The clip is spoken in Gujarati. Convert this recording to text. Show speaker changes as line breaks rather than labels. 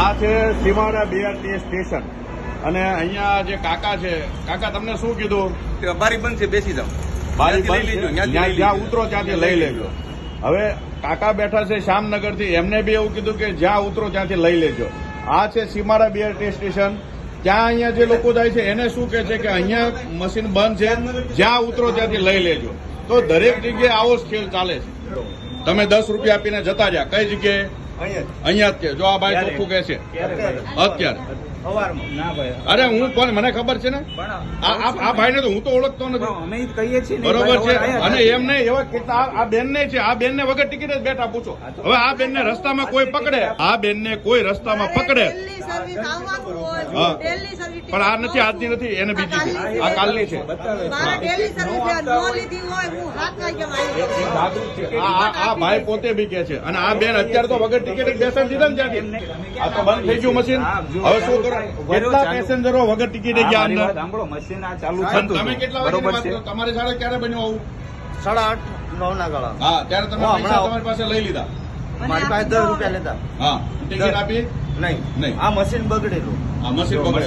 આ છે સીમાડા બીઆરટી સ્ટેશન. અને અહીંયા જે કાકા છે કાકા તમને શું કીધું?
બારી બંધ છે બેસી જાઓ.
બારી બંધ. જ્યાં. ઉતરો ત્યાંથી લઈ લેજો. હવે કાકા બેઠા છે શ્યામનગરથી એમને બી એવું કીધું કે જ્યાં ઉતરો ત્યાંથી લઈ લેજો. આ છે સીમાડા બીઆરટી સ્ટેશન. ત્યાં અહીંયા જે લોકો જાય છે એને શું કે છે કે અહીંયા મશીન બંધ છે જ્યાં ઉતરો ત્યાંથી લઈ લેજો. તો દરેક જગ્યાએ આવો જ ખેલ ચાલે છે. તમે દસ રૂપિયા આપીને જતા રહ્યા. કઈ જગ્યાએ? અહીંયા જ. કે જો આ ભાઈ ચોખ્ખું કે છે અત્યારે. અરે હું કોણ? મને ખબર છે ને? આ ભાઈ ને ભાઈને તો હું તો ઓળખતો નથી.
અમે ઈ જ કહીએ છીએ ને
બરોબર છે? અને એમ નહીં એવા કેટલા આ- બેન ને છે આ બેન ને વગર ટિકિટ જ બેઠા પૂછો. હવે આ બેન ને રસ્તામાં કોઈ પકડે? આ બેન ને કોઈ રસ્તામાં પકડે?
સર્વિસ આવવાનું હોય ડેલી સર્વિસ
પણ આ નથી આજની નથી એને બીજી છે. આ કાલની છે.
મારે ડેલી સર્વિસ છે લીધી હોય હું હાથ વાગ્યા
આ આ- આ ભાઈ પોતે બી કે છે. અને આ બેન અત્યારે તો વગર ટિકિટ બેસન દીધા ને ત્યાંથી. આ તો બંધ થઈ ગયું મશીન હવે શું કરો? કેટલા પેસેન્જરો વગર ટિકિટે ગયા અંદર?
સાંભળો મશીન આ ચાલુ થતું
તમે કેટલા વાગે તમારી સાથે ક્યારે બન્યું આવું?
સાડા આઠ નવ ના ગાળા.
હા ત્યારે તમે પૈસા તમારી પાસે લઈ લીધા.
મારી પાસે દસ રૂપિયા લેતા
હા ટિકિટ આપી?
નહીં.
નહીં.
આ મશીન બગડેલું.
આ મશીન પકડે